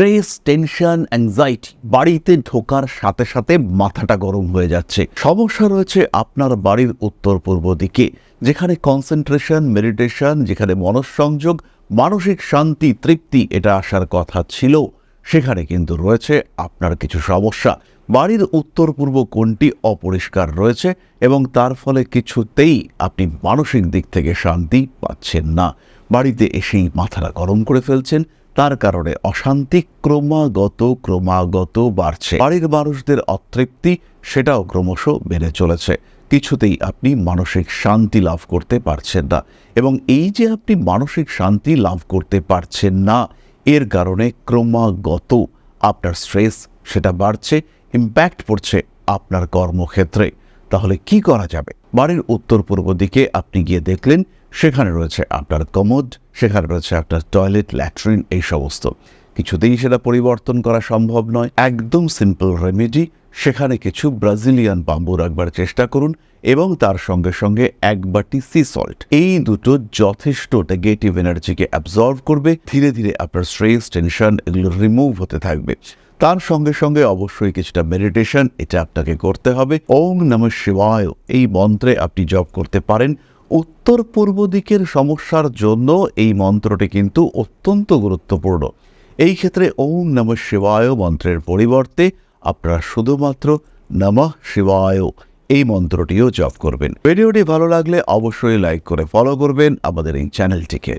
Stress, tension anxiety বাড়িতে ঢোকার সাথে সাথে মাথাটা গরম হয়ে যাচ্ছে। সমস্যা রয়েছে আপনার বাড়ির উত্তর পূর্ব দিকে, যেখানে কনসেন্ট্রেশন মেডিটেশন যেখানে মনঃসংযোগ, মানসিক শান্তি, তৃপ্তি, এটা আসার কথা ছিল। সেখানে কিন্তু রয়েছে আপনার কিছু সমস্যা। বাড়ির উত্তর পূর্ব কোণটি অপরিষ্কার রয়েছে এবং তার ফলে কিছুতেই আপনি মানসিক দিক থেকে শান্তি পাচ্ছেন না। বাড়িতে এসেই মাথাটা গরম করে ফেলছেন তার কারণে অশান্তি ক্রমাগত ক্রমাগত বাড়ছে। বাড়ির মানুষদের অতৃপ্তি, সেটাও ক্রমশ বেড়ে চলেছে। কিছুতেই আপনি মানসিক শান্তি লাভ করতে পারছেন না। এবং এই যে আপনি মানসিক শান্তি লাভ করতে পারছেন না, এর কারণে ক্রমাগত আপনার স্ট্রেস সেটা বাড়ছে ইম্প্যাক্ট পড়ছে আপনার কর্মক্ষেত্রে। তাহলে কি করা যাবে? বাড়ির উত্তর পূর্ব দিকে আপনি গিয়ে দেখলেন সেখানে রয়েছে আপনার কমোড, সেখানে রয়েছে আপনার টয়লেট, ল্যাট্রিন, এই সমস্ত। কিছুতেই সেটা পরিবর্তন করা সম্ভব নয়। একদম সিম্পল রেমেডি সেখানে কিছু ব্রাজিলিয়ান বাম্বু রাখবার চেষ্টা করুন এবং তার সঙ্গে সঙ্গে এক বাটি সি সল্ট এই দুটো যথেষ্ট নেগেটিভ এনার্জিকে অ্যাবজর্ভ করবে। ধীরে ধীরে আপনার স্ট্রেস টেনশন এগুলো রিমুভ হতে থাকবে। তার সঙ্গে সঙ্গে অবশ্যই কিছুটা মেডিটেশন এটা আপনাকে করতে হবে। ওং নম শিবায়। এই মন্ত্রে আপনি জপ করতে পারেন। উত্তর পূর্ব দিকের সমস্যার জন্য এই মন্ত্রটি কিন্তু অত্যন্ত গুরুত্বপূর্ণ। এই ক্ষেত্রে ওম নম শিবায় মন্ত্রের পরিবর্তে আপনারা শুধুমাত্র নম শিবায় এই মন্ত্রটিও জপ করবেন। ভিডিওটি ভালো লাগলে অবশ্যই লাইক করে ফলো করবেন আমাদের এই চ্যানেলটিকে।